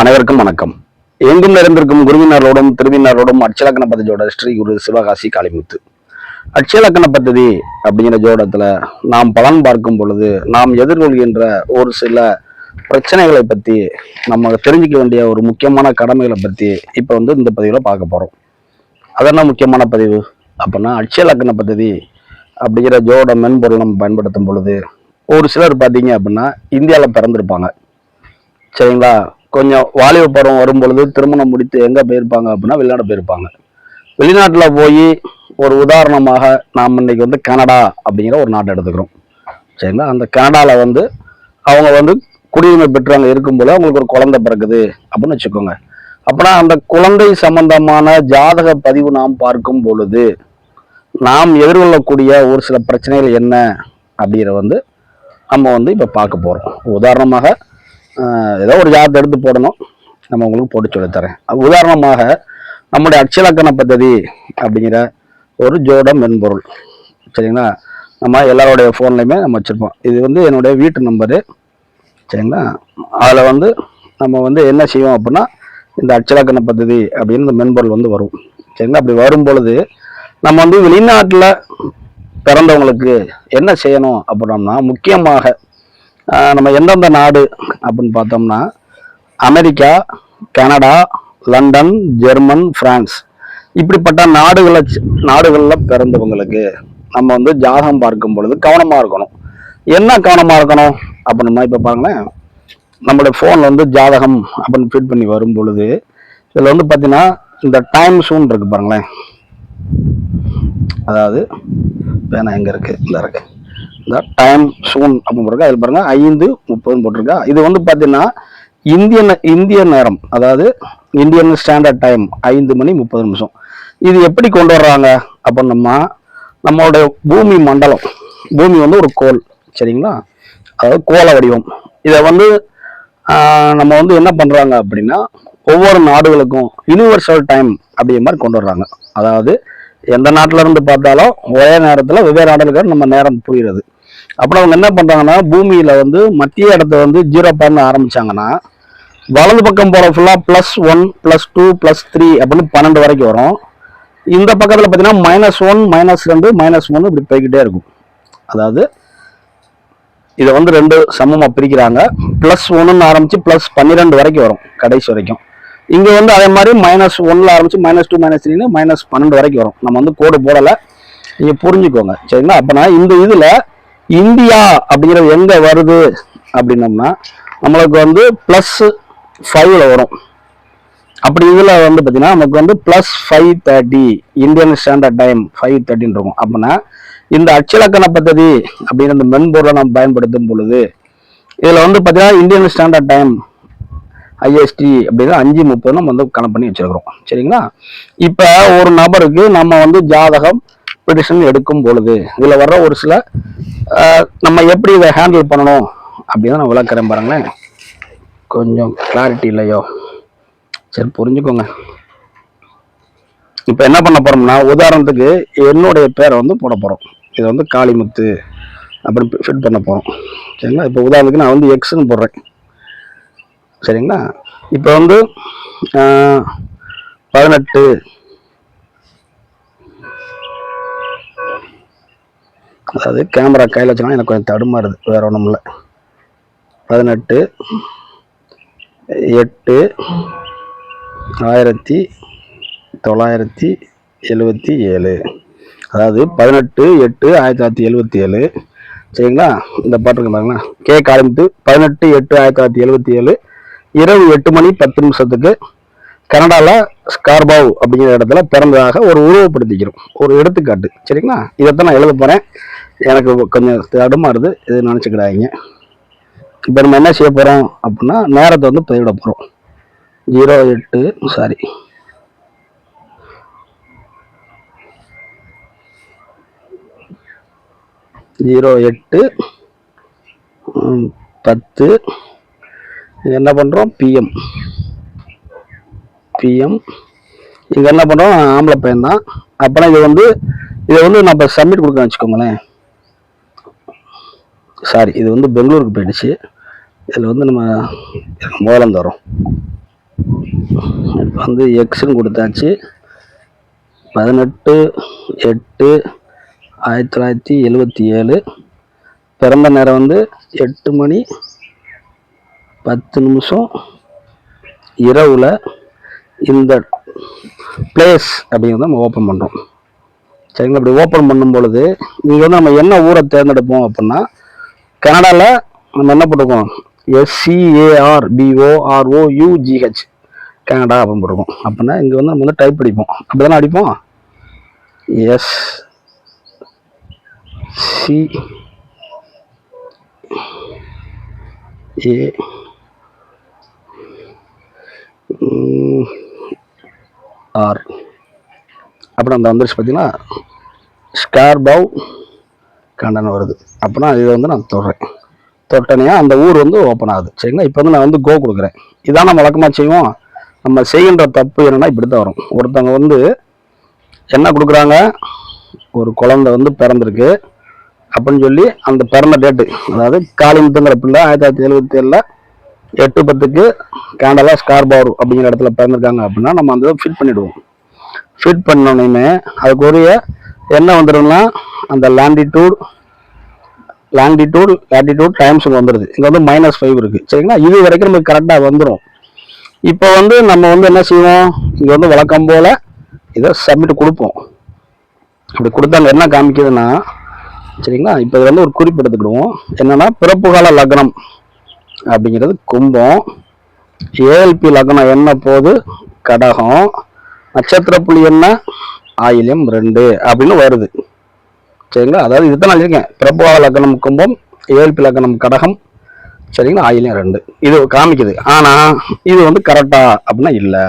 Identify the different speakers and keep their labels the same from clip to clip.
Speaker 1: அனைவருக்கும் வணக்கம். எங்கும் நிறைந்திருக்கும் குருவினரோடும் திருவினரோடும் அட்சலக்கண பததியோட ஸ்ரீ குரு சிவகாசி காளிமுத்து. அட்சலக்கண பദ്ധதி அப்படிங்கிற ஜோடத்துல நாம் பலன் பார்க்கும் பொழுது நாம் எதிர்கொள்கின்ற ஒரு சில பிரச்சனைகளை பற்றி நம்ம தெரிஞ்சுக்க வேண்டிய ஒரு முக்கியமான கடமைகளை பற்றி இப்போ வந்து இந்த பதிவில் பார்க்க போகிறோம் அதென்ன முக்கியமான பதிவு? அப்படின்னா அட்சலக்கண பദ്ധதி அப்படிங்கிற ஜோட மென்பொருள் நம்ம பயன்படுத்தும் பொழுது ஒரு சிலர் பார்த்தீங்க அப்படின்னா இந்தியாவில் பிறந்திருப்பாங்க. சரிங்களா? கொஞ்சம் வாலிப பருவம் வரும் பொழுது திருமணம் முடித்து எங்கே போயிருப்பாங்க அப்படின்னா வெளிநாடு போயிருப்பாங்க. வெளிநாட்டில் போய் ஒரு உதாரணமாக நாம் இன்னைக்கு வந்து கனடா அப்படிங்கிற ஒரு நாட்டை எடுத்துக்கிறோம். சரிங்களா? அந்த கனடாவில் வந்து அவங்க வந்து குடியுரிமை பெற்றவங்க இருக்கும்போது அவங்களுக்கு ஒரு குழந்தை பிறக்குது அப்படின்னு வச்சுக்கோங்க. அப்படின்னா அந்த குழந்தை சம்பந்தமான ஜாதக பதிவு நாம் பார்க்கும் பொழுது நாம் எதிர்கொள்ளக்கூடிய ஒரு சில பிரச்சனைகள் என்ன அப்படிங்கிற வந்து நம்ம வந்து இப்போ பார்க்க போகிறோம் உதாரணமாக ஏதோ ஒரு ஜாதத்தை எடுத்து போடணும். நம்ம உங்களுக்கு போட்டு சொல்லித்தரேன் உதாரணமாக நம்முடைய அட்சலக்கண பദ്ധதி அப்படிங்கிற ஒரு ஜோட மென்பொருள். சரிங்களா? நம்ம எல்லாரோடைய ஃபோன்லையுமே நம்ம வச்சுருப்போம். இது வந்து என்னுடைய வீட்டு நம்பரு சரிங்களா? அதில் வந்து நம்ம வந்து என்ன செய்வோம் அப்படின்னா இந்த அச்சலக்கண பദ്ധதி அப்படின்னு இந்த மென்பொருள் வந்து வரும். சரிங்களா? அப்படி வரும் பொழுது நம்ம வந்து வெளிநாட்டில் பிறந்தவங்களுக்கு என்ன செய்யணும் அப்படின்னோம்னா முக்கியமாக நம்ம எந்தெந்த நாடு அப்படின்னு பார்த்தோம்னா America Canada London German France. இப்படிப்பட்ட நாடுகளை நாடுகளில் பிறந்தவங்களுக்கு நம்ம வந்து ஜாதகம் பார்க்கும் பொழுது கவனமாக இருக்கணும். என்ன கவனமாக இருக்கணும் அப்படின்னா இப்போ பாருங்களேன். நம்மளுடைய ஃபோனில் வந்து ஜாதகம் அப்படின்னு ஃபீட் பண்ணி வரும் பொழுது இதில் வந்து பார்த்தீங்கன்னா இந்த டைம் சூன் இருக்கு பாருங்களேன். அதாவது பேனா எங்கே இருக்குது இந்த இருக்குது இந்த டைம் சூன் அப்படின்னு போட்டிருக்கா அதில் பாருங்க ஐந்து முப்பதுன்னு போட்டிருக்கா. இது வந்து பார்த்தீங்கன்னா இந்தியன் இந்திய நேரம் அதாவது இந்தியன் ஸ்டாண்டர்ட் டைம் ஐந்து மணி முப்பது நிமிஷம். இது எப்படி கொண்டு வர்றாங்க? அப்படின்னம்மா நம்மளுடைய பூமி மண்டலம் பூமி வந்து ஒரு கோல் சரிங்களா? அதாவது கோல வடிவம். இதை வந்து நம்ம வந்து என்ன பண்ணுறாங்க அப்படின்னா ஒவ்வொரு நாடுகளுக்கும் யூனிவர்சல் டைம் அப்படிங்கிற மாதிரி கொண்டு வர்றாங்க. அதாவது எந்த நாட்டில இருந்து பார்த்தாலும் ஒரே நேரத்தில் வெவ்வேறு நாடுகளுக்கு நம்ம நேரம் புரிகிறது. அப்புறம் அவங்க என்ன பண்றாங்கன்னா பூமியில வந்து மத்திய இடத்த வந்து ஜீரோ பாயிண்ட் ஆரம்பிச்சாங்கன்னா வலது பக்கம் போற ஃபுல்லா plus one plus two plus three அப்படின்னு பன்னெண்டு வரைக்கும் வரும். இந்த பக்கத்துல பார்த்தீங்கன்னா மைனஸ் ஒன் மைனஸ் ரெண்டு மைனஸ் ஒன்று இப்படி போய்கிட்டே இருக்கும். அதாவது இதை வந்து ரெண்டு சமமா பிரிக்கிறாங்க. பிளஸ் ஒன்றுன்னு ஆரம்பிச்சு பிளஸ் பன்னிரெண்டு வரைக்கும் வரும் கடைசி வரைக்கும். இங்க வந்து அதே மாதிரி மைனஸ் ஒன்ல ஆரம்பிச்சு மைனஸ் டூ மைனஸ் த்ரீன்னு மைனஸ் பன்னெண்டு வரைக்கும் வரும். நம்ம வந்து கோடு போடல. நீங்க புரிஞ்சுக்கோங்க. சரிங்களா? அப்பனா இந்த இதுல இந்தியா அப்படிங்கிறது எங்க வருது அப்படின்னம்னா நம்மளுக்கு வந்து பிளஸ் ஃபைவ்ல வரும். அப்படி இதில் வந்து பார்த்தீங்கன்னா நமக்கு வந்து plus five thirty Indian standard time five தேர்ட்டின்னு இருக்கும். அப்படின்னா இந்த அச்சலக்கண பദ്ധதி அப்படிங்கிற இந்த மென்பொருளை நம்ம பயன்படுத்தும் பொழுது இதில் வந்து பார்த்தீங்கன்னா இந்தியன் ஸ்டாண்டர்ட் டைம் ஐஎஸ்டி அப்படின்னா அஞ்சு முப்பது நம்ம வந்து கணக்கு பண்ணி வச்சிருக்கிறோம். சரிங்களா? இப்போ ஒரு நபருக்கு நம்ம வந்து ஜாதகம் பிடிஷன் எடுக்கும் பொழுது இதில் வர்ற ஒரு சில நம்ம எப்படி இதை ஹேண்டில் பண்ணணும் அப்படின்னு நான் விளக்குறேன் பாருங்களேன். கொஞ்சம் கிளாரிட்டி இல்லையோ? சரி புரிஞ்சுக்கோங்க. இப்போ என்ன பண்ண போறோம்னா உதாரணத்துக்கு என்னுடைய பேரை வந்து போட போகிறோம் இதை வந்து காளிமுத்து அப்படின்னு ஃபிட் பண்ண போகிறோம் சரிங்களா? இப்போ உதாரணத்துக்கு நான் வந்து எக்ஸ்னு போடுறேன். சரிங்களா? இப்போ வந்து பதினெட்டு அதாவது கேமரா கையில் வச்சோன்னா எனக்கு கொஞ்சம் தடுமாறுது வேற ஒன்றும் இல்லை. பதினெட்டு எட்டு ஆயிரத்தி தொள்ளாயிரத்தி எழுபத்தி ஏழு. அதாவது பதினெட்டு எட்டு ஆயிரத்தி தொள்ளாயிரத்தி எழுபத்தி ஏழு. சரிங்களா? இந்த பாட்டு இருக்கு பாருங்களா கே காலமித்து பதினெட்டு எட்டு ஆயிரத்தி தொள்ளாயிரத்தி எழுபத்தி ஏழு. இரவு எட்டு மணி பத்து நிமிஷத்துக்கு கனடாவில் ஸ்கார்பாவ் அப்படிங்கிற இடத்துல பிறந்ததாக ஒரு உருவப்படுத்திக்கிறோம். ஒரு எடுத்துக்காட்டு. சரிங்களா? இதைத்தான் நான் எழுத போகிறேன் எனக்கு கொஞ்சம் தடுமாறுது இது நினச்சிக்கிடாதீங்க. இப்போ நம்ம என்ன செய்ய போகிறோம் அப்படின்னா நேரத்தை வந்து பதிவிட போகிறோம் ஜீரோ எட்டு சாரி ஜீரோ எட்டு பத்து. இது என்ன பண்ணுறோம் பிஎம் பிஎம் இங்கே என்ன பண்ணுறோம் ஆம்பளை பையன் தான் அப்புறம் இது வந்து இதை வந்து நம்ம சப்மிட் கொடுக்க வச்சுக்கோங்களேன். சாரி இது வந்து பெங்களூருக்கு போயிடுச்சு. இதில் வந்து நம்ம முதலம் தரோம் இப்போ வந்து எக்ஸுன்னு கொடுத்தாச்சு. பதினெட்டு எட்டு ஆயிரத்தி தொள்ளாயிரத்தி எழுபத்தி ஏழு. பிறந்த நேரம் வந்து எட்டு மணி பத்து நிமிஷம் இரவில் இந்த பிளேஸ் அப்படிங்கிறத நம்ம ஓப்பன் பண்ணுறோம் சரிங்களா? இப்படி ஓப்பன் பண்ணும் பொழுது இங்கே வந்து நம்ம என்ன ஊரை தேர்ந்தெடுப்போம் அப்படின்னா கனடாவில் நம்ம என்ன போட்டிருக்கோம்? எஸ்சிஏஆர்பிஓஆர்ஓயூஜிஹெச் கனடா அப்படின்னு போட்டிருக்கோம். அப்படின்னா இங்கே வந்து நம்ம வந்து டைப் அடிப்போம். அப்படி தானே அடிப்போம்? எஸ் சி ஏ ஆர் அப்புறம் அந்த வந்துருச்சு பார்த்தீங்கன்னா ஸ்கார்பவ் கண்டனம் வருது. அப்படின்னா இதை வந்து நான் தொடுறேன். தொட்டனையாக அந்த ஊர் வந்து ஓப்பன் ஆகுது. சரிங்களா? இப்போ வந்து நான் வந்து கோ கொடுக்குறேன். இதான் நம்ம வழக்கமாக செய்வோம். நம்ம செய்கின்ற தப்பு என்னென்னா இப்படி தான் வரும். ஒருத்தவங்க வந்து என்ன கொடுக்குறாங்க? ஒரு குழந்தை வந்து பிறந்திருக்கு. அப்படின்னு சொல்லி அந்த பிறந்த டேட்டு அதாவது காளிமுத்துங்கிற பிள்ளை ஆயிரத்தி தொள்ளாயிரத்தி எழுபத்தி ஏழில் எட்டு பத்துக்கு கேண்டலா ஸ்கார்பவர் அப்படிங்கிற இடத்துல பிறந்திருக்காங்க அப்படின்னா நம்ம அந்த ஃபிட் பண்ணிவிடுவோம் ஃபிட் பண்ணோடனே அதுக்குரிய என்ன வந்துடும்னா அந்த லாண்டிடியூட் லாங்கிடியூட் லேட்டிடியூட் டைம்ஸ் வந்துடுது இங்கே வந்து மைனஸ் ஃபைவ் இருக்குது சரிங்களா? இது வரைக்கும் நமக்கு கரெக்டாக வந்துடும் இப்போ வந்து நம்ம வந்து என்ன செய்வோம்? இங்கே வந்து வழக்கம் போல் இதை சப்மிட் கொடுப்போம். அப்படி கொடுத்தாங்க என்ன காமிக்குதுன்னா சரிங்களா? இப்போ இது வந்து ஒரு குறிப்பு எடுத்துக்கிடுவோம். என்னென்னா பிறப்பு கால லக்னம் அப்படிங்கிறது கும்பம். ஏஎல்பி லக்னம் என்ன போது? கடகம். நட்சத்திர புள்ளி என்ன? ஆயில்யம் ரெண்டு அப்படின்னு வருது. சரிங்களா? அதாவது இதுதான் நான் இருக்கேன் பிரபுவா லக்னம் கும்பம் ஏழ்பி லக்னம் கடகம். சரிங்களா? ஆயிலியம் ரெண்டு. இது காமிக்குது. ஆனால் இது வந்து கரெக்டா அப்படின்னா இல்லை.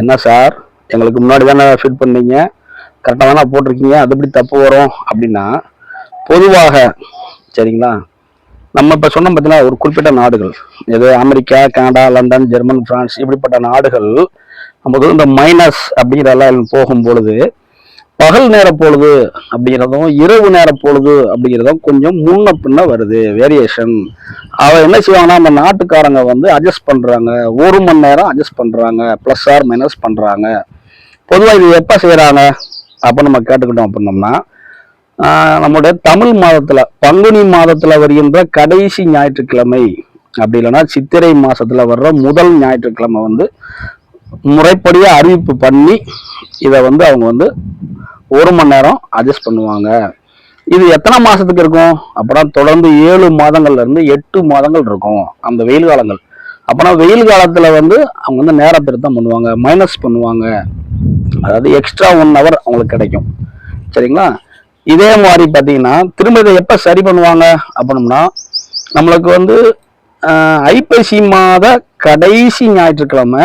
Speaker 1: என்ன சார்? எங்களுக்கு முன்னாடி தானே ஃபிட் பண்ணீங்க. கரெக்டாக தானே போட்டிருக்கீங்க. அது எப்படி தப்பு வரும் அப்படின்னா பொதுவாக சரிங்களா? நம்ம இப்போ சொன்னோம் பார்த்தீங்கன்னா ஒரு குறிப்பிட்ட நாடுகள். இது America Canada London German France இப்படிப்பட்ட நாடுகள் நமக்கு இந்த மைனஸ் அப்படிங்கிறதெல்லாம் போகும் பொழுது பகல் நேர பொழுது அப்படிங்கிறதும் இரவு நேர பொழுது அப்படிங்கிறதும் கொஞ்சம் முன்ன பின்ன வருது வேரியேஷன் அவ என்ன செய்வாங்கன்னா நம்ம நாட்டுக்காரங்க வந்து அட்ஜஸ்ட் பண்றாங்க. ஒரு மணி நேரம் அட்ஜஸ்ட் பண்றாங்க. ப்ளஸ் ஆர் மைனஸ் பண்றாங்க. பொதுவாக இது எப்போ செய்கிறாங்க அப்போ நம்ம கேட்டுக்கிட்டோம் அப்படின்னோம்னா நம்முடைய தமிழ் மாதத்தில் பங்குனி மாதத்தில் வருகின்ற கடைசி ஞாயிற்றுக்கிழமை. அப்படி இல்லைன்னா சித்திரை மாதத்தில் வர்ற முதல் ஞாயிற்றுக்கிழமை வந்து முறைப்படியாக அறிவிப்பு பண்ணி இதை வந்து அவங்க வந்து ஒரு மணி நேரம் அட்ஜஸ்ட் பண்ணுவாங்க. இது எத்தனை மாதத்துக்கு இருக்கும்? அப்படின்னா தொடர்ந்து ஏழு மாதங்கள்லேருந்து எட்டு மாதங்கள் இருக்கும் அந்த வெயில் காலங்கள். அப்போனா வெயில் காலத்தில் வந்து அவங்க வந்து நேர திருத்தம் பண்ணுவாங்க. மைனஸ் பண்ணுவாங்க. அதாவது எக்ஸ்ட்ரா ஒன் ஹவர் அவங்களுக்கு கிடைக்கும். சரிங்களா? இதே மாதிரி பார்த்தீங்கன்னா திரும்ப இதை எப்போ சரி பண்ணுவாங்க அப்படின்னா நம்மளுக்கு வந்து ஐப்பசி மாத கடைசி ஞாயிற்றுக்கிழமை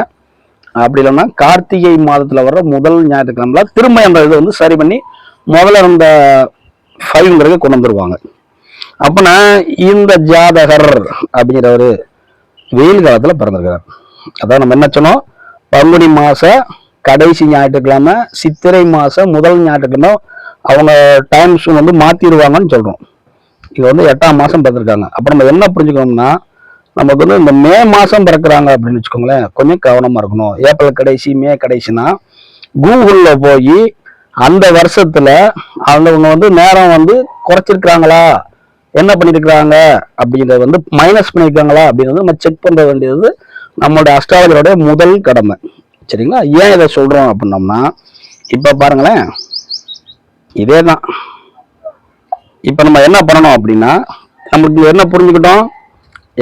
Speaker 1: அப்படி இல்லைன்னா கார்த்திகை மாதத்தில் வர்ற முதல் ஞாயிற்றுக்கிழமைல திரும்ப அந்த இதை வந்து சரி பண்ணி முதல்ல இருந்த ஃபைவ்ங்கிறத கொண்டு வந்துருவாங்க. அப்போனா இந்த ஜாதகர் அப்படிங்கிறவர் வெயில் காலத்தில் பிறந்திருக்கிறார். அதான் நம்ம என்ன சொன்னோம்? பங்குனி மாதம் கடைசி ஞாயிற்றுக்கிழமை சித்திரை மாதம் முதல் ஞாயிற்றுக்கிழமை அவங்க டைம்ஸ் வந்து மாற்றிடுவாங்கன்னு சொல்கிறோம் இது வந்து எட்டாம் மாதம் பார்த்துருக்காங்க. அப்போ நம்ம என்ன புரிஞ்சுக்கணும்னா நமக்கு வந்து இந்த மே மாதம் பிறக்கிறாங்க அப்படின்னு வச்சுக்கோங்களேன் கொஞ்சம் கவனமாக இருக்கணும். ஏப்ரல் கடைசி மே கடைசினா கூகுளில் போய் அந்த வருஷத்தில் அவங்க வந்து நேரம் வந்து குறைச்சிருக்கிறாங்களா? என்ன பண்ணியிருக்கிறாங்க அப்படிங்கிறத வந்து மைனஸ் பண்ணியிருக்காங்களா அப்படின்றது நம்ம செக் பண்ண வேண்டியது நம்மளுடைய அஸ்ட்ராலஜரோட முதல் கடமை. சரிங்களா? ஏன் இதை சொல்கிறோம் அப்படின்னோம்னா இப்போ பாருங்களேன். இதே தான் இப்போ நம்ம என்ன பண்ணணும் அப்படின்னா நமக்கு என்ன புரிஞ்சுக்கிட்டோம்?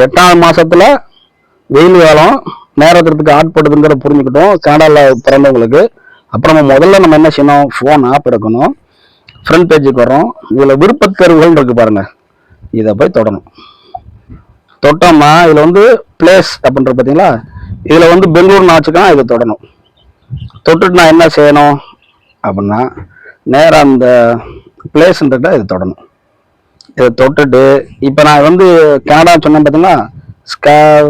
Speaker 1: எட்டாம் மாசத்துல வெயில் காலம் நேரத்திற்கு ஆட்படுதுங்கிறத புரிஞ்சுக்கிட்டோம். கனடாவில் பிறந்தவங்களுக்கு அப்புறம் நம்ம முதல்ல நம்ம என்ன செய்யணும்? ஃபோன் ஆப் எடுக்கணும். ஃப்ரண்ட் பேஜுக்கு வரோம் இதில் விருப்பத்தேர்வுகள் இருக்கு பாருங்க. இதை போய் தொடணும். தொட்டோம்னா இதில் வந்து பிளேஸ் அப்படின்றது பார்த்தீங்களா இதில் வந்து பெங்களூர் வச்சுக்கலாம் இதை தொடணும். தொட்டுட்டு நான் என்ன செய்யணும்? அப்படின்னா நேராக அந்த பிளேஸ்ன்றத இதை தொடணும். இதை தொட்டுட்டு இப்போ நான் வந்து கனடா சொன்னேன் பார்த்தீங்கன்னா ஸ்கார்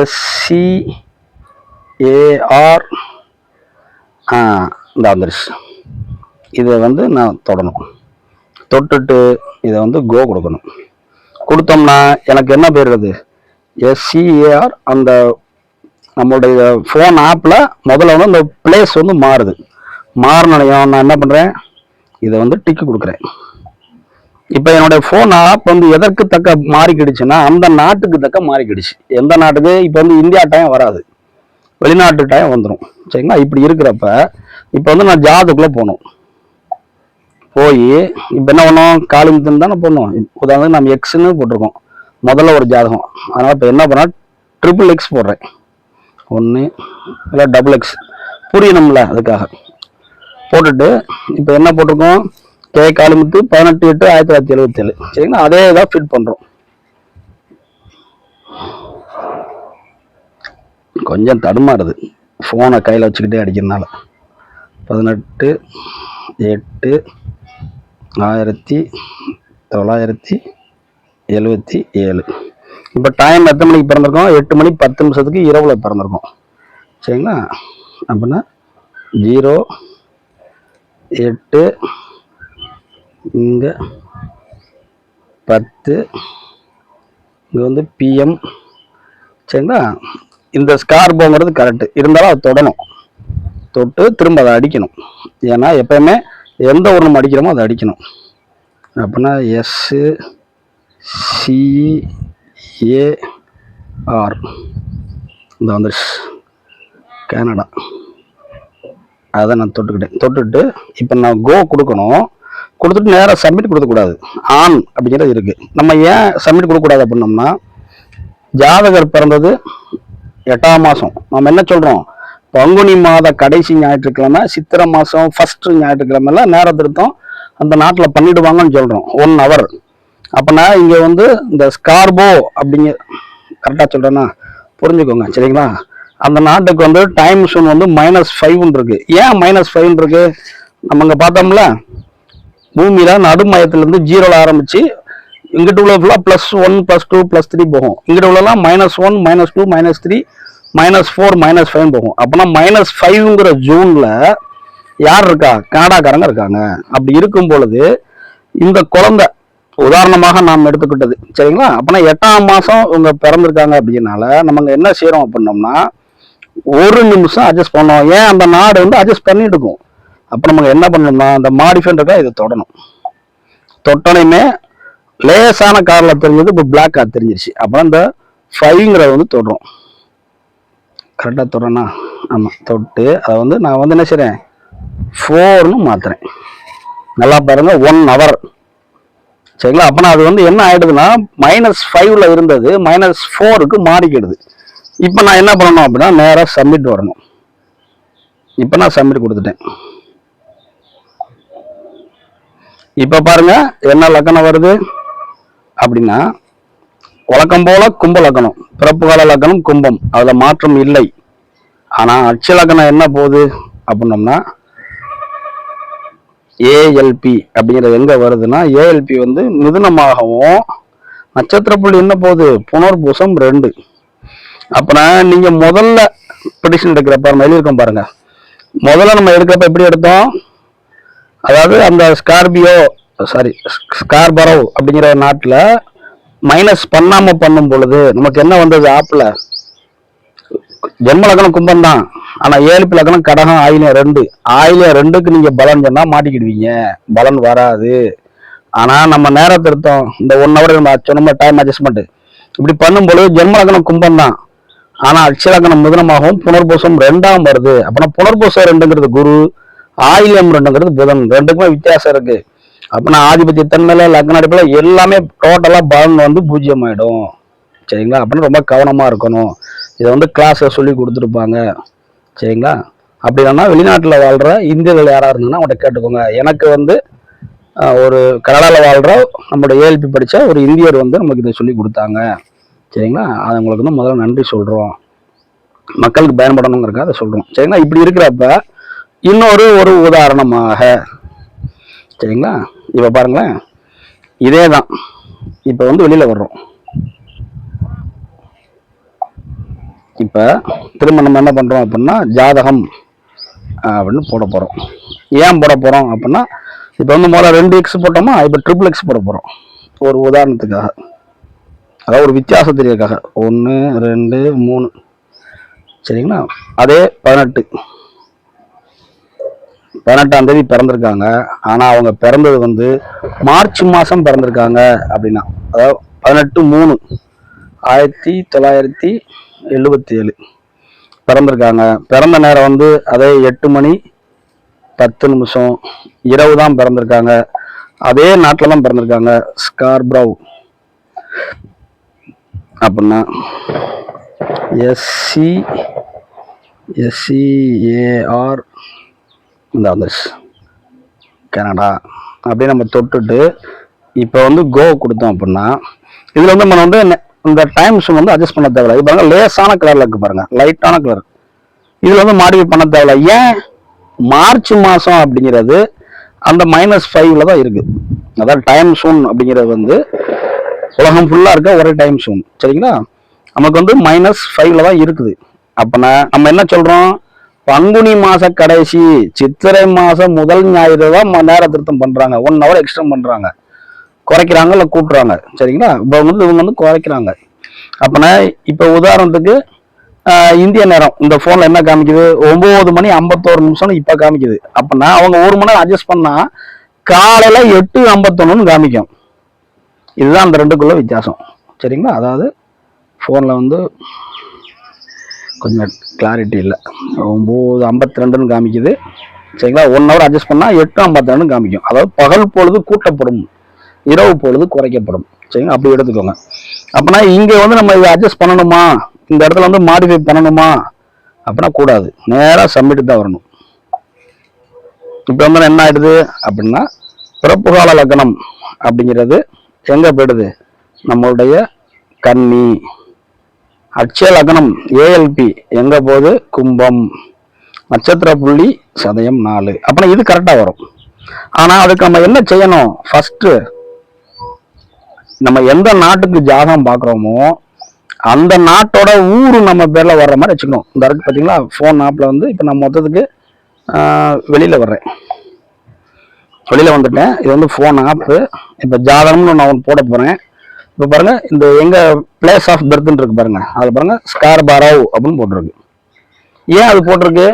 Speaker 1: எஸ்சி ஏஆர் இந்த வந்துருச்சு. இதை வந்து நான் தொடணும். தொட்டுட்டு இதை வந்து கோ கொடுக்கணும். கொடுத்தோம்னா எனக்கு என்ன பேர் அது? எஸ்சிஏஆர் அந்த நம்மளுடைய ஃபோன் ஆப்பில் முதல்ல வந்து அந்த பிளேஸ் வந்து மாறுது. மாறினையும் நான் என்ன பண்ணுறேன் இதை வந்து டிக்கு கொடுக்குறேன். இப்போ என்னுடைய ஃபோன் ஆப் வந்து எதற்கு தக்க மாறிக்கிடுச்சுன்னா அந்த நாட்டுக்கு தக்க மாறிக்கிடுச்சு. எந்த நாட்டுக்கு? இப்போ வந்து இந்தியா டைம் வராது. வெளிநாட்டு டைம் வந்துடும் சரிங்களா? இப்படி இருக்கிறப்ப இப்போ வந்து நான் ஜாதுக்குள்ளே போகணும். போய் இப்போ என்ன பண்ணோம் காலிமுத்தன் தானே போடணும் உதாரணத்துக்கு நம்ம எக்ஸ்ன்னு போட்டிருக்கோம். முதல்ல ஒரு ஜாதகம். அதனால் இப்போ என்ன பண்ணால் ட்ரிபிள் எக்ஸ் போடுறேன். ஒன்று இல்லை டபுள் எக்ஸ் புரியணும்ல அதுக்காக. போட்டுட்டு இப்போ என்ன போட்டிருக்கோம்? கே காலமுத்து பதினெட்டு எட்டு ஆயிரத்தி தொள்ளாயிரத்தி எழுபத்தேழு சரிங்களா? அதே தான் ஃபிட் பண்ணுறோம் கொஞ்சம் தடுமாறுது ஃபோனை கையில் வச்சுக்கிட்டே அடிக்கிறதுனால. பதினெட்டு எட்டு ஆயிரத்தி தொள்ளாயிரத்தி எழுபத்தி ஏழு. இப்போ டைம் எத்தனை மணிக்கு பிறந்திருக்கோம்? எட்டு மணி பத்து நிமிஷத்துக்கு இரவுல பிறந்திருக்கோம். சரிங்களா? அப்படின்னா ஜீரோ எட்டு இங்கே பத்து இங்கே வந்து பிஎம் சரிங்களா? இந்த ஸ்கார்போங்கிறது கரெக்டு இருந்தாலும் அதை தொடணும். தொட்டு திரும்ப அதை அடிக்கணும். ஏன்னா எப்பயுமே எந்த ஒரு நம்ம அடிக்கிறோமோ அதை அடிக்கணும். அப்படின்னா எஸ்ஸு சிஏஆர் இந்த வந்துருச்சு கனடா அதை நான் தொட்டுக்கிட்டேன். தொட்டுட்டு இப்போ நான் கோ கொடுக்கணும். கொடுத்துட்டு நேராக சப்மிட் கொடுக்கக்கூடாது. ஆன் அப்படிங்கிறது இருக்குது நம்ம ஏன் சப்மிட் கொடுக்கக்கூடாது அப்படின்னோம்னா ஜாதகர் பிறந்தது எட்டாம் மாதம் நம்ம என்ன சொல்கிறோம் பங்குனி மாத கடைசி ஞாயிற்றுக்கிழமை சித்திரை மாதம் ஃபஸ்ட்டு ஞாயிற்றுக்கிழமைல நேர திருத்தம் அந்த நாட்டில் பண்ணிடுவாங்கன்னு சொல்கிறோம் ஒன் ஹவர் அப்போனா இங்கே வந்து இந்த ஸ்கார்போ அப்படிங்க கரெக்டாக சொல்கிறேன்னா புரிஞ்சுக்கோங்க சரிங்களா? அந்த நாட்டுக்கு வந்து டைம் சோன் வந்து மைனஸ் ஃபைவ்னு இருக்குது ஏன் மைனஸ் ஃபைவ்னு இருக்குது நம்ம இங்கே பார்த்தோம்ல பூமியில நடுமயத்துலேருந்து ஜீரோவில் ஆரம்பித்து இங்கிட்ட உள்ள ஃபுல்லாக plus one plus two plus three போகும். இங்கிட்ட உள்ளலாம் minus one minus two minus three minus four minus five போகும். அப்போனா மைனஸ் ஃபைவ்ங்கிற ஜூனில் யார் இருக்கா? கனடாக்காரங்க இருக்காங்க. அப்படி இருக்கும் பொழுது இந்த குழந்தை உதாரணமாக நாம் எடுத்துக்கிட்டது. சரிங்களா? அப்போனா எட்டாம் மாதம் இவங்க பிறந்திருக்காங்க அப்படின்னால நம்ம என்ன செய்கிறோம் அப்படின்னோம்னா ஒரு நிமிஷம் அட்ஜஸ்ட் பண்ணோம் ஏன் அந்த நாடு வந்து அட்ஜஸ்ட் பண்ணிட்டு இருக்கும்? அப்போ நமக்கு என்ன பண்ணணும்னா அந்த மாடிஃபைன் இதை தொடணும். தொட்டனையுமே லேசான காரில் தெரிஞ்சது இப்போ பிளாக் கார் தெரிஞ்சிருச்சு. அப்புறம் இந்த ஃபைவ்ங்கிறத வந்து தொடரும் கரெக்டாக தொடனா ஆமாம் தொட்டு அதை வந்து நான் வந்து என்ன செய்கிறேன் ஃபோர்னு மாற்றுறேன் நல்லா பாருங்கள் ஒன் ஹவர் சரிங்களா? அப்போனா அது வந்து என்ன ஆகிடுதுன்னா மைனஸ் ஃபைவ்ல இருந்தது மைனஸ் ஃபோருக்கு மாறிக்கிடுது. இப்போ நான் என்ன பண்ணணும் அப்படின்னா நேராக சப்மிட் வரணும். இப்போ நான் சப்மிட் கொடுத்துட்டேன். இப்போ பாருங்க என்ன லக்கணம் வருது? அப்படின்னா வழக்கம் போல கும்ப லக்கணம். பிறப்பு கால லக்கணம் கும்பம். அதில் மாற்றம் இல்லை. ஆனால் அட்ச லக்கணம் என்ன போகுது? அப்படின்னோம்னா ஏஎல்பி அப்படிங்கிறது எங்கே வருதுன்னா ஏஎல்பி வந்து மிதுனமாகவும் நட்சத்திர புள்ளி என்ன போகுது? புனர்பூசம் ரெண்டு. அப்புறம் நீங்கள் முதல்ல ப்ரெடிஷன் எடுக்கிறப்ப நம்ம எழுதியிருக்கோம் பாருங்க. முதல்ல நம்ம எடுக்கிறப்ப எப்படி எடுத்தோம்? அதாவது அந்த ஸ்கார்பியோ சாரி ஸ்கார்பரோ அப்படிங்கிற நாட்டில் மைனஸ் பண்ணாமல் பண்ணும் பொழுது நமக்கு என்ன வந்தது ஆப்பில்? ஜென்ம லக்னம் கும்பம் தான். ஆனால் ஏழுப்பு லக்னம் கடகம் ஆயிலியம் ரெண்டு. ஆயிலியம் ரெண்டுக்கு நீங்கள் பலன் சொன்னால் மாட்டிக்கிடுவீங்க. பலன் வராது. ஆனால் நம்ம நேர திருத்தம் இந்த ஒன் ஹவர் நம்ம சொன்ன டைம் அட்ஜஸ்ட்மெண்ட் இப்படி பண்ணும்பொழுது ஜென்ம லக்னம் கும்பம் தான். ஆனால் அட்சலக்கணம் மிதனமாகவும் புனர்பூசம் ரெண்டாம் வருது. அப்படின்னா புனர்பூசம் ரெண்டுங்கிறது குரு ஆயிலம் ரெண்டுங்கிறது புதன். ரெண்டுக்குமே வித்தியாசம் இருக்கு. அப்படின்னா ஆதிபத்திய தன்மையில லக்ன அடிப்பில் எல்லாமே டோட்டலா பலன் வந்து பூஜ்ஜியம் ஆயிடும் சரிங்களா? அப்படின்னு ரொம்ப கவனமா இருக்கணும். இதை வந்து கிளாஸில் சொல்லி கொடுத்துருப்பாங்க. சரிங்களா? அப்படி இல்லைன்னா வெளிநாட்டில் வாழ்கிற இந்தியர்கள் யாராக இருந்தாங்கன்னா அவங்கள்ட்ட கேட்டுக்கோங்க. எனக்கு வந்து ஒரு கனடாவில் வாழ்கிற நம்மளோட ஏஎல்பி படித்த ஒரு இந்தியர் வந்து நமக்கு இதை சொல்லி கொடுத்தாங்க. சரிங்களா? அது உங்களுக்கு வந்து முதல்ல நன்றி சொல்கிறோம் மக்களுக்கு பயன்படணுங்கிறக்காக அதை சொல்கிறோம் சரிங்களா? இப்படி இருக்கிறப்ப இன்னொரு ஒரு உதாரணமாக. சரிங்களா? இப்போ பாருங்களேன். இதே தான் இப்போ வந்து வெளியில் வர்றோம். இப்போ திரும்ப நம்ம என்ன பண்ணுறோம் அப்படின்னா ஜாதகம் அப்படின்னு போட போகிறோம் ஏன் போட போகிறோம் அப்படின்னா இப்போ வந்து முதல்ல ரெண்டு எக்ஸ் போட்டோமா இப்போ ட்ரிபிள் எக்ஸ் போட போகிறோம் ஒரு உதாரணத்துக்காக. அதாவது ஒரு வித்தியாசம் தெரியக்காக ஒன்று ரெண்டு மூணு. சரிங்களா? அதே பதினெட்டு. பதினெட்டாம் தேதி பிறந்திருக்காங்க. ஆனால் அவங்க பிறந்தது வந்து மார்ச் மாதம் பிறந்திருக்காங்க அப்படின்னா. அதாவது பதினெட்டு மூணு ஆயிரத்தி தொள்ளாயிரத்தி எழுபத்தி ஏழு பிறந்திருக்காங்க. பிறந்த நேரம் வந்து அதே எட்டு மணி பத்து நிமிஷம் இரவு தான் பிறந்திருக்காங்க. அதே நாட்டில் தான் பிறந்திருக்காங்க. ஸ்கார்ப்ரவ் அப்படின்னா எஸ்சி எஸ்சிஏஆர் இந்த வந்துருச்சு கனடா அப்படியே நம்ம தொட்டுட்டு இப்போ வந்து கோ கொடுத்தோம் அப்படின்னா இதில் வந்து நம்ம வந்து இந்த இந்த டைம்ஸ் வந்து அட்ஜஸ்ட் பண்ண தேவையில்ல. இது பாருங்க லேசான கலரில் இருக்குது பாருங்கள் லைட்டான கலர் இதில் வந்து மாடிஃபை பண்ண தேவையில்ல. ஏன்? மார்ச் மாதம் அப்படிங்கிறது அந்த மைனஸ் ஃபைவ்ல தான் இருக்குது அதாவது டைம் சூன் அப்படிங்கிறது வந்து உலகம் ஃபுல்லாக இருக்க ஒரே டைம் சூன் சரிங்களா? நமக்கு வந்து மைனஸ் ஃபைவ்ல தான் இருக்குது. அப்போனா நம்ம என்ன சொல்கிறோம் பங்குனி மாச கடைசி சித்திரை மாசம் முதல் ஞாயிறு தான் ம- நேர திருத்தம் பண்றாங்க. ஒன் ஹவர் எக்ஸ்டெண்ட் பண்றாங்க. குறைக்கிறாங்க இல்லை கூட்டுறாங்க. சரிங்களா? இப்போ வந்து இவங்க வந்து குறைக்கிறாங்க. அப்போனா இப்போ உதாரணத்துக்கு இந்திய நேரம். இந்த ஃபோனில் என்ன காமிக்குது? ஒம்பது மணி ஐம்பத்தோரு நிமிஷம்னு இப்போ காமிக்குது. அப்படின்னா அவங்க ஒரு மணி நேரம் அட்ஜஸ்ட் பண்ணால் காலையில் எட்டு ஐம்பத்தொன்னு காமிக்கும். இதுதான் அந்த ரெண்டுக்குள்ள வித்தியாசம். சரிங்களா? அதாவது ஃபோனில் வந்து கொஞ்சம் கிளாரிட்டி இல்லை. ஒம்பது ஐம்பத்தி ரெண்டுன்னு காமிக்குது. சரிங்களா? ஒன் ஹவர் அட்ஜஸ்ட் பண்ணால் எட்டு ஐம்பத்தி ரெண்டு காமிக்கும். அதாவது பகல் பொழுது கூட்டப்படும். இரவு பொழுது குறைக்கப்படும். சரிங்களா? அப்படி எடுத்துக்கோங்க. அப்போனா இங்கே வந்து நம்ம இதை அட்ஜஸ்ட் பண்ணணுமா? இந்த இடத்துல வந்து மாடிஃபை பண்ணணுமா? அப்படின்னா கூடாது. நேராக சப்மிட் தான் வரணும். இப்போ வந்து என்ன ஆயிடுது? அப்படின்னா பிறப்பு கால லக்னம் அப்படிங்கிறது எங்கே போயிடுது? நம்மளுடைய கன்னி அட்சய லக்னம் ஏஎல்பி எங்க போகுது? கும்பம். நட்சத்திர புள்ளி சதயம் நாலு. அப்படின்னா இது கரெக்டாக வரும். ஆனால் அதுக்கு நம்ம என்ன செய்யணும்? ஃபஸ்ட்டு நம்ம எந்த நாட்டுக்கு ஜாதகம் பார்க்குறோமோ அந்த நாட்டோட ஊர் நம்ம பேரில் வர்ற மாதிரி வச்சுக்கணும். இந்த இருக்கு பார்த்தீங்களா ஃபோன் ஆப்பில் வந்து இப்போ நான் மொத்தத்துக்கு வெளியில் வர்றேன். வெளியில் வந்துட்டேன். இது வந்து ஃபோன் ஆப்பு இப்போ ஜாதகம்னு நான் ஒன்று போட போகிறேன் இப்போ பாருங்க இந்த எங்க பிளேஸ் ஆஃப் பர்த்ன்னு இருக்கு பாருங்க. அதில் பாருங்க ஸ்கார் பாராவ் அப்படின்னு போட்டிருக்கு. ஏன் அது போட்டிருக்கு?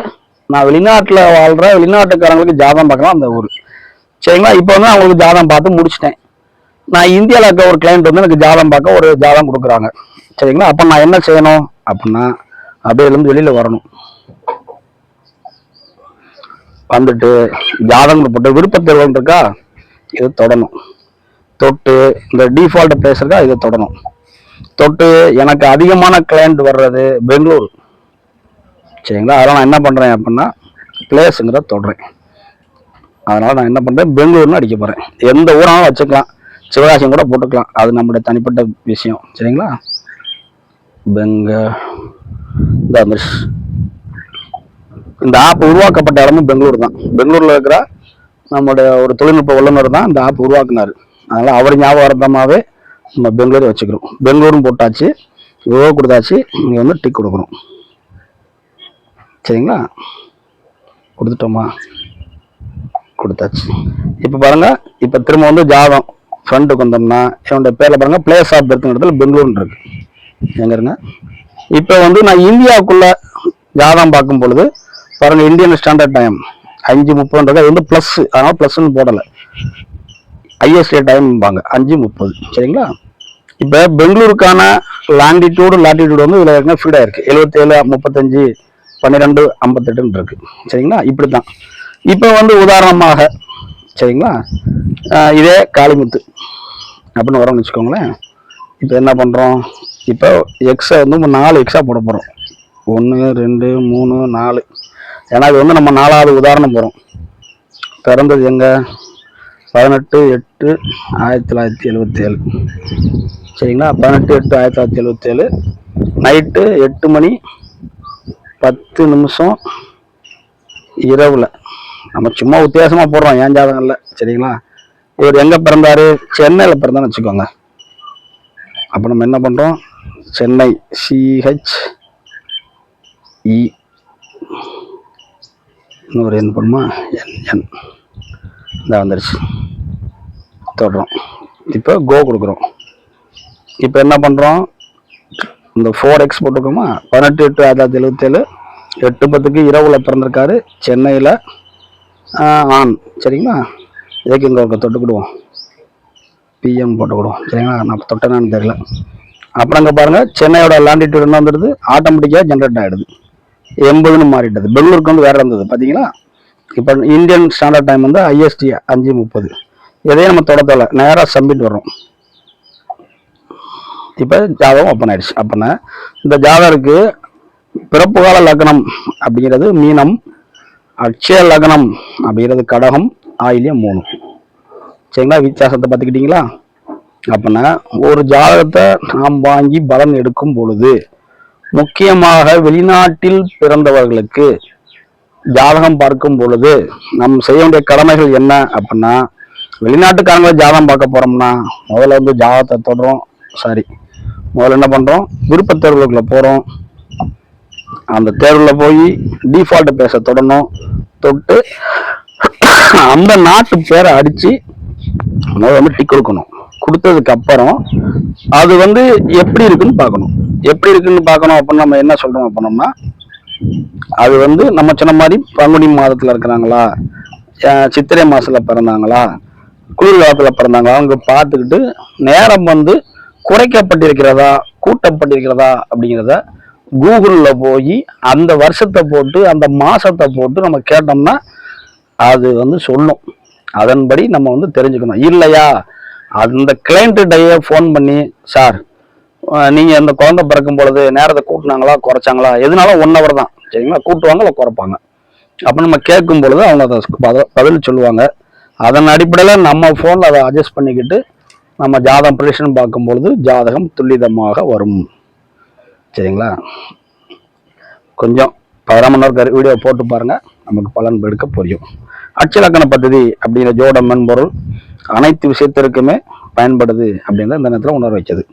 Speaker 1: நான் வெளிநாட்டில் வாழ்ற வெளிநாட்டுக்காரங்களுக்கு ஜாதகம் பார்க்கலாம் அந்த ஊர். சரிங்களா? இப்போ வந்து அவங்களுக்கு ஜாதகம் பார்த்து முடிச்சிட்டேன். நான் இந்தியாவில் இருக்க ஒரு கிளைண்ட் வந்து எனக்கு ஜாதகம் பார்க்க ஒரு ஜாதகம் கொடுக்குறாங்க. சரிங்களா? அப்போ நான் என்ன செய்யணும்? அப்படின்னா அப்படியே இருந்து வெளியில் வரணும். வந்துட்டு ஜாதகம் போட்டு விருப்பத்தேர்வன் இருக்கா? இது தொடணும். தொட்டு இந்த டிஃபால்ட் பிளேஸ் இருக்கா இதை தொடணும். தொட்டு எனக்கு அதிகமான கிளைண்ட் வர்றது பெங்களூர். சரிங்களா? அதெல்லாம் நான் என்ன பண்ணுறேன் அப்படின்னா பிளேஸுங்கிற தொடுறேன். அதனால் நான் என்ன பண்ணுறேன் பெங்களூர்னு அடிக்க போகிறேன் எந்த ஊராலும் வச்சுக்கலாம். சிவகாசியம் கூட போட்டுக்கலாம். அது நம்மளுடைய தனிப்பட்ட விஷயம். சரிங்களா? பெங்க தமிஷ் இந்த ஆப் உருவாக்கப்பட்ட இடமும் பெங்களூர் தான். பெங்களூரில் இருக்கிற நம்மளுடைய ஒரு தொழில்நுட்ப வல்லுநர் தான் இந்த ஆப் உருவாக்குனாரு. அதனால் அவர் ஞாபகார்த்தமாகவே நம்ம பெங்களூரை வச்சுக்கிறோம். பெங்களூரும் போட்டாச்சு இவ்வளோ கொடுத்தாச்சு இங்கே வந்து டிக் கொடுக்கணும். சரிங்களா? கொடுத்துட்டோமா? கொடுத்தாச்சு. இப்போ பாருங்க இப்போ திரும்ப வந்து ஜாதம் ஃப்ரண்ட்டுக்கு வந்தோம்னா என்னுடைய பேரில் பாருங்கள் பிளேஸ் ஆஃப் பர்த் இடத்துல பெங்களூர்னு இருக்கு. எங்க இருங்க? இப்போ வந்து நான் இந்தியாவுக்குள்ள ஜாதகம் பார்க்கும் பொழுது பாருங்கள் இந்தியன் ஸ்டாண்டர்ட் டைம் அஞ்சு முப்பதுன்றது அது வந்து ப்ளஸ் அதனால் ப்ளஸ்ன்னு போடலை. ஐஎஸ்ஏ டைம்பாங்க அஞ்சு முப்பது. சரிங்களா? இப்போ பெங்களூருக்கான லாண்டிடியூடு லாட்டிடியூடு வந்து இதில் ஏற்கனவே ஃபீட் இருக்குது எழுபத்தேழு முப்பத்தஞ்சு பன்னிரெண்டு ஐம்பத்தெட்டுன்னு இருக்குது சரிங்களா? இப்படி தான் இப்போ வந்து உதாரணமாக சரிங்களா? இதே காளிமுத்து அப்படின்னு வரோம்னு வச்சுக்கோங்களேன். இப்போ என்ன பண்ணுறோம் இப்போ எக்ஸை வந்து நம்ம நாலு எக்ஸாக போட போகிறோம் ஒன்று ரெண்டு மூணு நாலு. ஏன்னா இது வந்து நம்ம நாலாவது உதாரணம் போகிறோம் பிறந்தது எங்கே? பதினெட்டு எட்டு ஆயிரத்தி தொள்ளாயிரத்தி எழுபத்தேழு சரிங்களா? பதினெட்டு எட்டு ஆயிரத்தி தொள்ளாயிரத்தி எழுபத்தேழு நைட்டு எட்டு மணி பத்து நிமிஷம் இரவில். நம்ம சும்மா வித்தியாசமாக போடுறோம் ஏன் ஜாதகம் இல்லை சரிங்களா? இவர் எங்கே பிறந்தாரு? சென்னையில் பிறந்தான்னு வச்சுக்கோங்க. அப்போ நம்ம என்ன பண்ணுறோம் சென்னை சிஹெச் இ இன்னொரு எண் பண்ணுமா? என் என் இந்த வந்துருச்சு. தொடுறோம். இப்போ கோ கொடுக்குறோம். இப்போ என்ன பண்ணுறோம் இந்த ஃபோர் எக்ஸ் போட்டிருக்கோமா? பதினெட்டு எட்டு ஆயிரத்தி தொள்ளாயிரத்தி எழுபத்தேழு எட்டு பத்துக்கு இரவில் பிறந்திருக்காரு சென்னையில் ஆண் சரிங்களா? இதுக்கு இங்கே ஒரு தொட்டுக்கிடுவோம் பிஎம் போட்டுக்கிடுவோம் சரிங்களா? நான் தொட்டேனான்னு தெரியல. அப்புறம் அங்கே பாருங்கள் சென்னையோட லாண்டிடியூட் என்ன வந்துடுது? ஆட்டோமேட்டிக்காக ஜென்ரேட் ஆகிடுது எண்பதுன்னு மாறிட்டது. பெங்களூருக்கு வந்து வேறு இருந்தது. பார்த்தீங்களா இப்போ இந்தியன் ஸ்டாண்டர்ட் டைம் வந்து ஐஎஸ்டி அஞ்சு முப்பது. எதையும் நம்ம தொடத்தலை. நேராக சப்மிட் வரும். இப்போ ஜாதகம் ஓப்பன் ஆயிடுச்சு. அப்போனா இந்த ஜாதகருக்கு பிறப்பு கால லக்னம் அப்படிங்கிறது மீனம் அட்சய லக்னம் அப்படிங்கிறது கடகம் ஆயிலியம் மூணு. சரிங்களா? வித்தியாசத்தை பார்த்துக்கிட்டீங்களா? அப்படின்னா ஒரு ஜாதகத்தை நாம் வாங்கி பலன் எடுக்கும் பொழுது முக்கியமாக வெளிநாட்டில் பிறந்தவர்களுக்கு ஜாதகம் பார்க்கும் பொழுது நம் செய்ய வேண்டிய கடமைகள் என்ன? அப்படின்னா வெளிநாட்டுக்காரங்க ஜாதகம் பார்க்க போறோம்னா முதல்ல வந்து ஜாதகத்தை தொடரும் சாரி. முதல்ல என்ன பண்றோம்? விருப்பத் தேர்வுகளுக்குள்ள போறோம். அந்த தேர்வில் போய் டிஃபால்ட் பேச தொடணும். தொட்டு அந்த நாட்டு பேரை அடிச்சு முதல்ல வந்து டிக் கொடுக்கணும். கொடுத்ததுக்கு அப்புறம் அது வந்து எப்படி இருக்குன்னு பார்க்கணும். எப்படி இருக்குன்னு பார்க்கணும் அப்படின்னு நம்ம என்ன சொல்றோம் அப்படின்னோம்னா அது வந்து நம்ம சொன்ன மாதிரி பங்குனி மாதத்துல இருக்கிறாங்களா? சித்திரை மாசத்துல பிறந்தாங்களா? குளிர் காலத்துல பிறந்தாங்க. அவங்க பார்த்துக்கிட்டு நேரம் வந்து குறைக்கப்பட்டிருக்கிறதா கூட்டப்பட்டிருக்கிறதா அப்படிங்கிறத கூகுளில் போய் அந்த வருஷத்தை போட்டு அந்த மாதத்தை போட்டு நம்ம கேட்டோம்னா அது வந்து சொல்லும். அதன்படி நம்ம வந்து தெரிஞ்சுக்கணும். இல்லையா? அந்த கிளைண்ட்டுடைய ஃபோன் பண்ணி சார் நீங்கள் அந்த குழந்தை பிறக்கும் பொழுது நேரத்தை கூட்டினாங்களா குறைச்சாங்களா? எதுனாலும் ஒன் ஹவர் தான். சரிங்களா? கூட்டுவாங்க இல்லை குறைப்பாங்க? அப்போ நம்ம கேட்கும் பொழுது அவங்க அதை பத- பதில் சொல்லுவாங்க. அதன் அடிப்படையில் நம்ம ஃபோனில் அதை அட்ஜஸ்ட் பண்ணிக்கிட்டு நம்ம ஜாதகம் ப்ரிடிஷன் பார்க்கும் பொழுது ஜாதகம் துல்லிதமாக வரும். சரிங்களா? கொஞ்சம் பதினாறு மணி நேரம் வீடியோ போட்டு பாருங்க. நமக்கு பலன் எடுக்க புரியும். அச்சலக்கண பദ്ധதி அப்படிங்கிற ஜோட மென்பொருள் அனைத்து விஷயத்திற்குமே பயன்படுது அப்படின்றத இந்த நேரத்தில் உணர வைச்சது.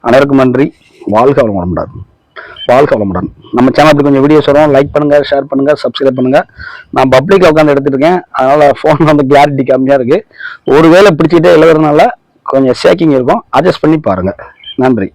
Speaker 1: அனைவருக்கும் நன்றி. வாழ்க வளமுடன். வாழ்க வளமுடன் நம்ம சேனலுக்கு கொஞ்சம் வீடியோஸ் வரும். லைக் பண்ணுங்கள் ஷேர் பண்ணுங்கள் சப்ஸ்கிரைப் பண்ணுங்கள் நான் பப்ளிக்கில் உட்காந்து எடுத்துருக்கேன் அதனால் ஃபோன் வந்து கிளாரிட்டி இருக்குது ஒரு வேளை பிடிச்சிட்டே எழுதுறதுனால கொஞ்சம் ஷேக்கிங் இருக்கும். அட்ஜஸ்ட் பண்ணி பாருங்கள் நன்றி.